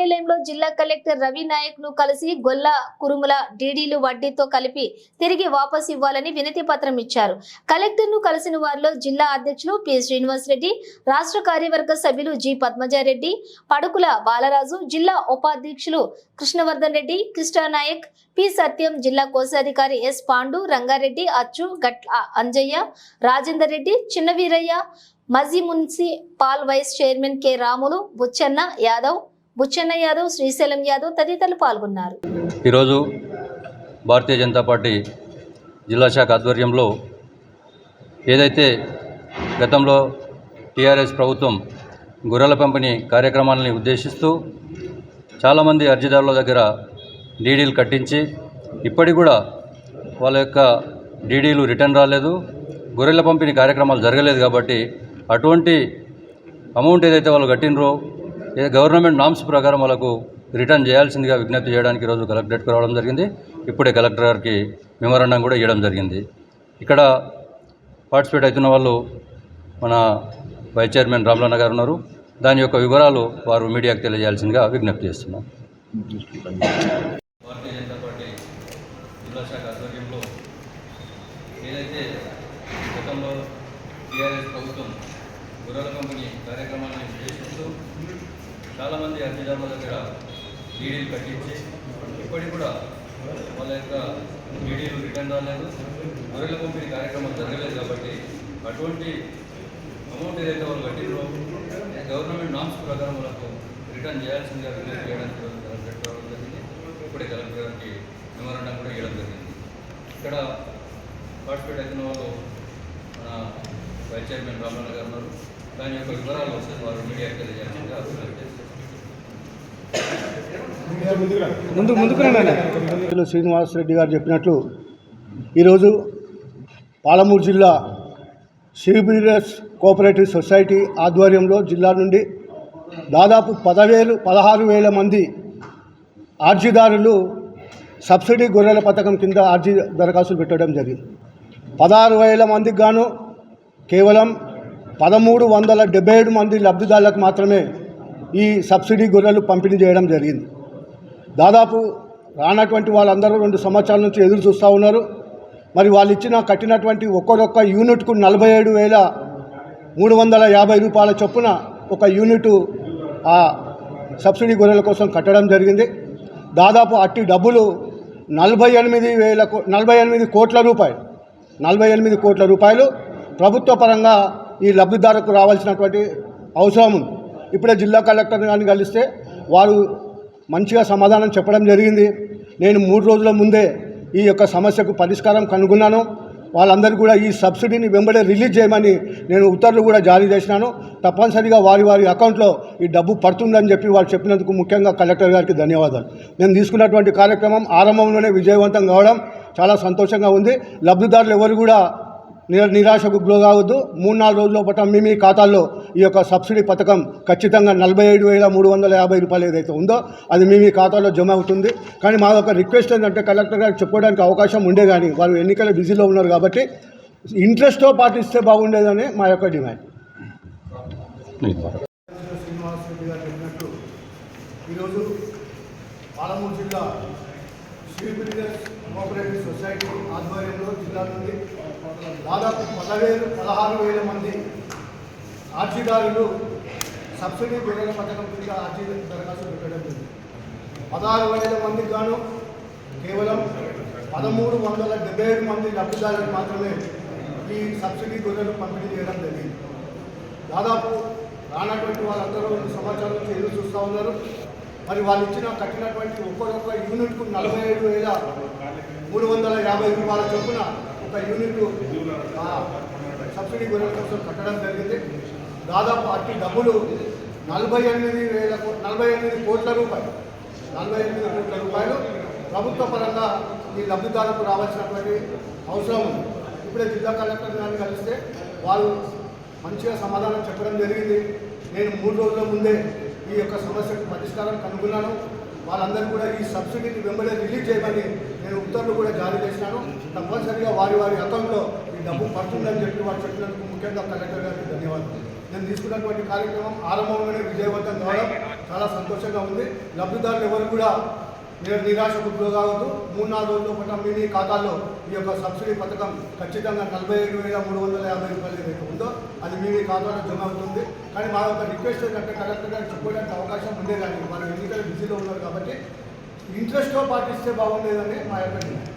కార్యాలయంలో జిల్లా కలెక్టర్ రవి నాయక్ను కలిసి గొల్ల కురుముల డీడీలు వడ్డీతో కలిపి తిరిగి వాపస్ ఇవ్వాలని వినతి పత్రం ఇచ్చారు. కలెక్టర్ను కలిసిన వారిలో జిల్లా అధ్యక్షులు పి. శ్రీనివాస్ రెడ్డి రాష్ట్ర కార్యవర్గ సభ్యులు జి. పద్మజారెడ్డి పడుకుల బాలరాజు జిల్లా ఉపాధ్యక్షులు కృష్ణవర్ధన్ రెడ్డి కృష్ణా నాయక్ పి. సత్యం జిల్లా కోశాధికారి ఎస్. పాండు రంగారెడ్డి అచ్చు గట్ల Anjaiah Rajender Reddy Chinnaveeraiah మజీ municipal vice chairman K. Ramulu Buchanna Yadav Buchanna Yadav Srisailam Yadav తదితరులు పాల్గొన్నారు. ఈరోజు భారతీయ జనతా పార్టీ జిల్లా శాఖ ఆధ్వర్యంలో ఏదైతే గతంలో టీఆర్ఎస్ ప్రభుత్వం గొర్రెల పంపిణీ కార్యక్రమాలని ఉద్దేశిస్తూ చాలామంది అర్జీదారుల దగ్గర డీడీలు కట్టించి ఇప్పటికి కూడా వాళ్ళ యొక్క డీడీలు రిటర్న్ రాలేదు గొర్రెల పంపిణీ కార్యక్రమాలు జరగలేదు కాబట్టి అటువంటి అమౌంట్ ఏదైతే వాళ్ళు కట్టినరో గవర్నమెంట్ నామ్స్ ప్రకారం వాళ్ళకు రిటర్న్ చేయాల్సిందిగా విజ్ఞప్తి చేయడానికి ఈరోజు కలెక్టరేట్కి రావడం జరిగింది. ఇప్పుడే కలెక్టర్ గారికి మెమోరాండం కూడా ఇవ్వడం జరిగింది. ఇక్కడ పార్టిసిపేట్ అవుతున్న వాళ్ళు మన వైస్ చైర్మన్ రామలన్న గారు ఉన్నారు. దాని యొక్క వివరాలు వారు మీడియాకు తెలియజేయాల్సిందిగా విజ్ఞప్తి చేస్తున్నాం. భారతీయ జనతా పార్టీ జిల్లా శాఖ ఆధ్వర్యంలో ఏదైతే గతంలో టీఆర్ఎస్ ప్రభుత్వం గుర్రాల కంపెనీ కార్యక్రమాన్ని చాలామంది అర్జీదారుల దగ్గర డీడీలు కట్టించి ఇప్పటికి కూడా వాళ్ళ యొక్క డీడీలు రిటర్న్ రాలేదు. గొర్రెల పంపిణీ కార్యక్రమం జరగలేదు కాబట్టి అటువంటి అమౌంట్ ఏదైతే వాళ్ళు కట్టినో గవర్నమెంట్ నామ్స్ ప్రకారం వాళ్ళకు రిటర్న్ చేయాల్సిందిగా రిలీజ్ చేయడానికి పెట్టడం జరిగింది. ఇప్పుడే కలెక్టర్ గారికి మెమోరాండం కూడా ఇవ్వడం జరిగింది. ఇక్కడ పార్టిసిపేట్ అయిన వాళ్ళు మన వైస్ చైర్మన్ రామన్న గారు ఉన్నారు. దాని యొక్క వివరాలు వారు మీడియాకి తెలియజేయాల్సిందిగా విజ్ఞప్తి చేస్తున్నాను. ముందు ముందుకు శ్రీనివాస్ రెడ్డి గారు చెప్పినట్లు ఈరోజు పాలమూరు జిల్లా సిబిఎస్ కోఆపరేటివ్ సొసైటీ ఆధ్వర్యంలో జిల్లా నుండి దాదాపు పదవేలు పదహారు వేల మంది ఆర్జీదారులు సబ్సిడీ గొర్రెల పథకం కింద ఆర్జీ దరఖాస్తులు పెట్టడం జరిగింది. పదహారు వేల మందికి గాను కేవలం పదమూడు వందల డెబ్బై ఏడు మంది లబ్ధిదారులకు మాత్రమే ఈ సబ్సిడీ గొర్రెలు పంపిణీ చేయడం జరిగింది. దాదాపు రానటువంటి వాళ్ళందరూ రెండు సంవత్సరాల నుంచి ఎదురు చూస్తూ ఉన్నారు. మరి వాళ్ళు ఇచ్చిన కట్టినటువంటి ఒక్కొక్క యూనిట్కు నలభై ఏడు వేల మూడు వందల యాభై రూపాయల చొప్పున ఒక యూనిట్ ఆ సబ్సిడీ గొర్రెల కోసం కట్టడం జరిగింది. దాదాపు అట్టి డబ్బులు నలభై ఎనిమిది వేల నలభై ఎనిమిది కోట్ల రూపాయలు నలభై ఎనిమిది కోట్ల రూపాయలు ప్రభుత్వ పరంగా ఈ లబ్ధిదారుకు రావాల్సినటువంటి అవసరం ఉంది. ఇప్పుడే జిల్లా కలెక్టర్ కానీ కలిస్తే వారు మంచిగా సమాధానం చెప్పడం జరిగింది. నేను మూడు రోజుల ముందే ఈ యొక్క సమస్యకు పరిష్కారం కనుగొన్నాను. వాళ్ళందరూ కూడా ఈ సబ్సిడీని వెంబడే రిలీజ్ చేయమని నేను ఉత్తర్వులు కూడా జారీ చేసినాను. తప్పనిసరిగా వారి వారి అకౌంట్లో ఈ డబ్బు పడుతుందని చెప్పి వారు చెప్పినందుకు ముఖ్యంగా కలెక్టర్ గారికి ధన్యవాదాలు. నేను తీసుకున్నటువంటి కార్యక్రమం ఆరంభంలోనే విజయవంతం కావడం చాలా సంతోషంగా ఉంది. లబ్ధిదారులు ఎవరు కూడా నిరాశకు గురి కావద్దు మూడు నాలుగు రోజుల పాటు మీ మీ ఖాతాల్లో ఈ యొక్క సబ్సిడీ పథకం ఖచ్చితంగా నలభై ఏడు వేల మూడు వందల యాభై రూపాయలు ఏదైతే ఉందో అది మీ మీ ఖాతాలో జమ అవుతుంది. కానీ మా యొక్క రిక్వెస్ట్ ఏంటంటే కలెక్టర్ గారికి చెప్పుకోవడానికి అవకాశం ఉండే కానీ వారు ఎన్నికల బిజీలో ఉన్నారు కాబట్టి ఇంట్రెస్ట్తో పాటు ఇస్తే బాగుండేదని మా యొక్క డిమాండ్. శ్రీనివాస్ రెడ్డి గారు చెప్పినట్టు ఈరోజు పాలమూరు జిల్లా శ్రీ బిల్డర్స్ కోఆపరేటివ్ సొసైటీ ఆధ్వర్యంలో జిల్లా నుండి దాదాపు పదవేలు పదహారు వేల మంది ఆర్జీదారులు సబ్సిడీ గొర్రెల పథకం కింద ఆర్జీ దరఖాస్తు పెట్టడం జరిగింది. పదహారు వేల మందికి గాను కేవలం పదమూడు వందల డెబ్బై ఏడు మంది లబ్ధిదారులకు మాత్రమే ఈ సబ్సిడీ గొర్రెలు పంపిణీ చేయడం జరిగింది. దాదాపు రానటువంటి వాళ్ళందరూ రెండు సంవత్సరాల నుంచి ఎదురు చూస్తూ ఉన్నారు. మరి వాళ్ళు ఇచ్చిన కట్టినటువంటి ఒక్కొక్క యూనిట్కు నలభై ఏడు వేల మూడు వందల యాభై రూపాయల చొప్పున ఒక యూనిట్ సబ్సిడీ గొర్రెల కోసం కట్టడం జరిగింది. దాదాపు అట్టి డబ్బులు నలభై ఎనిమిది వేల నలభై ఎనిమిది కోట్ల రూపాయలు నలభై ఎనిమిది కోట్ల రూపాయలు ప్రభుత్వ పరంగా ఈ లబ్ధిదారులకు రావాల్సినటువంటి అవసరం ఉంది. ఇప్పుడే జిల్లా కలెక్టర్ గారిని కలిస్తే వాళ్ళు మంచిగా సమాధానం చెప్పడం జరిగింది. నేను మూడు రోజుల ముందే ఈ యొక్క సమస్యకు పరిష్కారం కనుగొన్నాను. వాళ్ళందరూ కూడా ఈ సబ్సిడీని వెంబడే రిలీజ్ చేయమని నేను ఉత్తర్వులు కూడా జారీ చేసినాను తప్పనిసరిగా వారి వారి అకౌంట్లో ఈ డబ్బు పడుతుందని చెప్పి వారు చెప్పినందుకు ముఖ్యంగా కలెక్టర్ గారికి ధన్యవాదాలు. నేను తీసుకున్నటువంటి కార్యక్రమం ఆరంభంలోనే విజయవంతం కావడం చాలా సంతోషంగా ఉంది. లబ్ధిదారులు ఎవరు కూడా మీరు నిరాశకు గురి మూడు నాలుగు రోజుల పాటు మీ ఖాతాలో ఖాతాల్లో ఈ యొక్క సబ్సిడీ పథకం ఖచ్చితంగా నలభై ఏడు వేల మూడు వందల యాభై రూపాయలు ఏదైతే ఉందో అది మీ ఖాతాలో జమ అవుతుంది. కానీ మా యొక్క రిక్వెస్ట్ ఏంటంటే కలెక్టర్ గారు చెప్పుకోవడానికి అవకాశం ఉండే కానీ వాళ్ళు ఎన్నికలు బిజీలో ఉన్నారు కాబట్టి ఇంట్రెస్ట్తో పాటిస్తే బాగుండేదని మా యొక్క నిర్ణయం